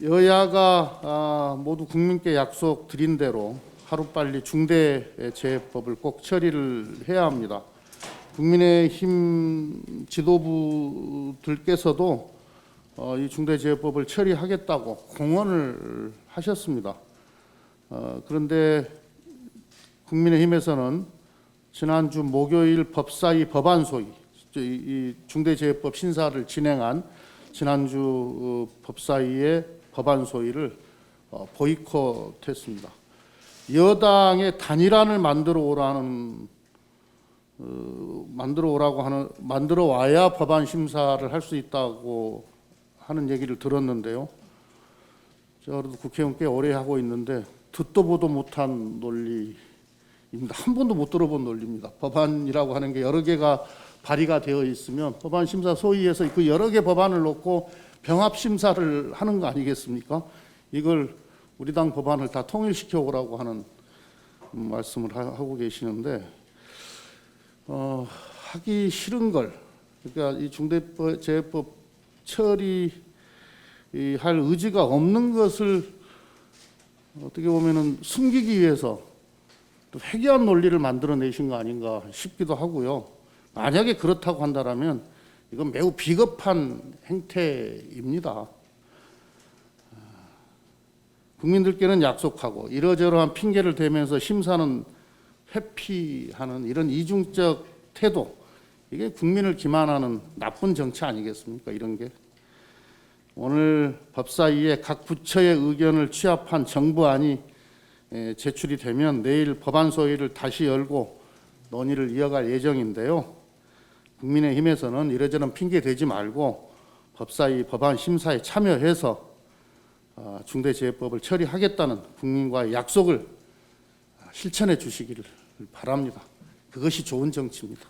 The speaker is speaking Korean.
여야가 아, 모두 국민께 약속 드린 대로 하루빨리 중대재해법을 꼭 처리를 해야 합니다. 국민의힘 지도부들께서도 어, 이 중대재해법을 처리하겠다고 공언을 하셨습니다. 어, 그런데 국민의힘에서는 지난주 목요일 법사위 법안 소위 중대재해법 신사를 진행한 지난주 어, 법사위의 법안 소위를 어, 보이콧했습니다. 여당의 단일안을 만들어 오라는 어, 만들어 오라고 하는 만들어 와야 법안 심사를 할 수 있다고 하는 얘기를 들었는데요. 저도 국회의원 꽤 오래 하고 있는데 듣도 보도 못한 논리입니다. 한 번도 못 들어본 논리입니다. 법안이라고 하는 게 여러 개가 발의가 되어 있으면 법안 심사 소위에서 그 여러 개 법안을 놓고 병합 심사를 하는 거 아니겠습니까? 이걸 우리 당 법안을 다 통일시켜 오라고 하는 음, 말씀을 하- 하고 계시는데 어, 하기 싫은 걸 그러니까 이 중대재해법 처리 할 의지가 없는 것을 어떻게 보면은 숨기기 위해서 또 회개한 논리를 만들어내신 거 아닌가 싶기도 하고요. 만약에 그렇다고 한다라면 이건 매우 비겁한 행태입니다. 국민들께는 약속하고 이러저러한 핑계를 대면서 심사는 회피하는 이런 이중적 태도 이게 국민을 기만하는 나쁜 정치 아니겠습니까? 이런 게 오늘 법사위에 각 부처의 의견을 취합한 정부안이 에, 제출이 되면 내일 법안 소위를 다시 열고 논의를 이어갈 예정인데요. 국민의힘에서는 이러저런 핑계 대지 말고 법사위 법안 심사에 참여해서 아, 중대재해법을 처리하겠다는 국민과의 약속을 실천해 주시기를 바랍니다. 그것이 좋은 정치입니다.